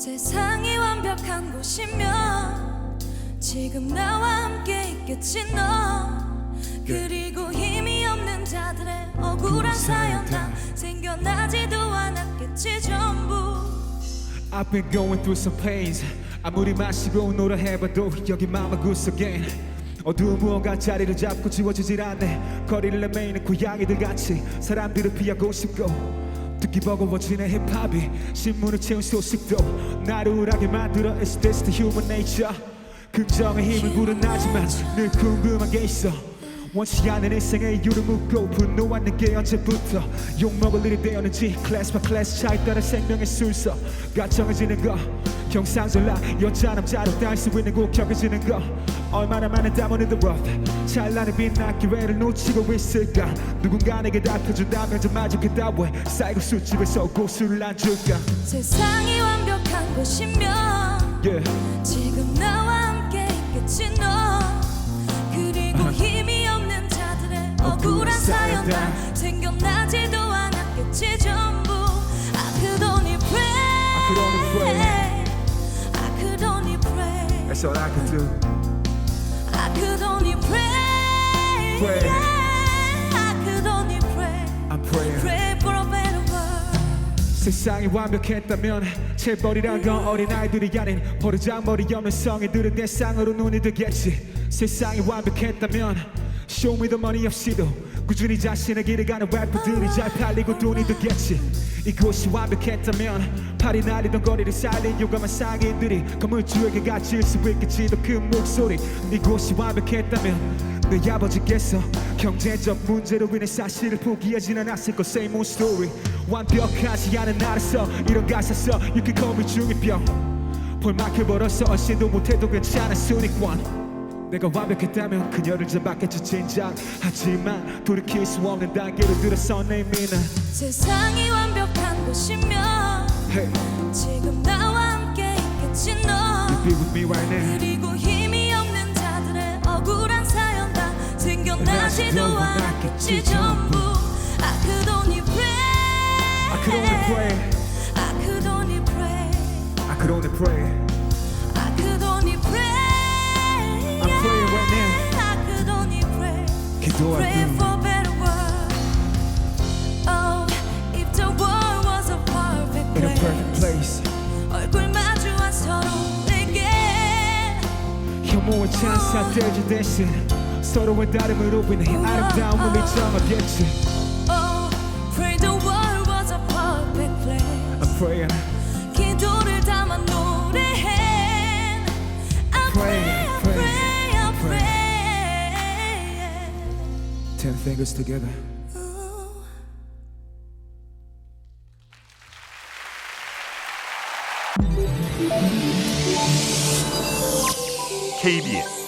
세상이 완벽한 곳이면 지금 나와 함께 있겠지 너. 그리고 힘이 없는 자들의 억울한 사연 다 생겨나지도 않았겠지 전부. I've been going through some pains. 아무리 마시고 노래해봐도 여기 맘은 구석엔 어두운 무언가 자리를 잡고 지워지질 않네. 거리를 내매이는 고양이들 같이 사람들을 피하고 싶고 듣기 버 거워지는 힙합이. 신문을 채운 소식도 나를 우울하게 만들어. It's this the human nature. 긍정의 힘을 불어나지만 늘 궁금한 게 있어. 원치 않는 일생의 이유를 묻고 분노하는 게 언제부터 욕먹을 일이 되었는지. 클래스 바 클래스 차에 따라 생명의 순서가 정해지는 거 경상전라 여자 남자로 따를 수 있는 곡 격해지는 거. 얼마나 많은 the rough. 찬란히 빛난 기회를 놓치고 있을까? 누군가 내게 답해준다면 좀 만족했다 왜 쌓이고 술집에서 고수를 안 줄까? 세상이 완벽한 곳이면 yeah. 지금 나와 함께 있겠지 너. 그리고 힘이 없는 자들의 억울한 사연 다 생겨나지도 않았겠지 전부. I could only pray That's all I can do I could only pray Pray. Yeah, I could only pray I'm praying Pray for a better world 세상이 완벽했다면 재벌이란 건 어린아이들이 아닌 버르장머리 없는 성인들은 내 쌍으로 눈이 뜨겠지 세상이 완벽했다면 Show me the money 없이도 꾸준히 자신의 길을 가는 래퍼들이 잘 팔리고 돈이 되겠지. 이곳이 완벽했다면 팔이 날리던 거리를 살린 요감한 상인들이 건물주에게 가질 수 있겠지 더큰 목소리. 이곳이 완벽했다면 내 아버지께서 경제적 문제로 인해 사실을 포기하진 않았을 것 same old story 완벽하지 않은 나라서 이런 가사 써 You can call me 중이병. 볼만큼 벌어서 얼씬도 못해도 괜찮은 순위권 내가 완벽했다면 그녀를 잡았겠지 진작. 하지만 돌이킬 수 없는 단계로 들어선 내 미는 세상이 완벽한 곳이면 Hey, 지금 나와 함께 있겠지 너. Be with me right now. 그리고 힘이 없는 자들의 억울한 사연 다 생겨나지도 나지도 않았겠지 않았겠지, 전부 I could only pray I could only pray. I could only pray I could only pray perfect place 얼굴 마주한 서로에게 혐오의 찬사 떼지 대신 서로의 다름으로 인해 아름다움을 인정하겠지 Oh, pray the world was a perfect place. I'm praying 기도를 담아 노래해. I Pray, pray, I pray, pray, I pray. pray. Ten fingers together KBS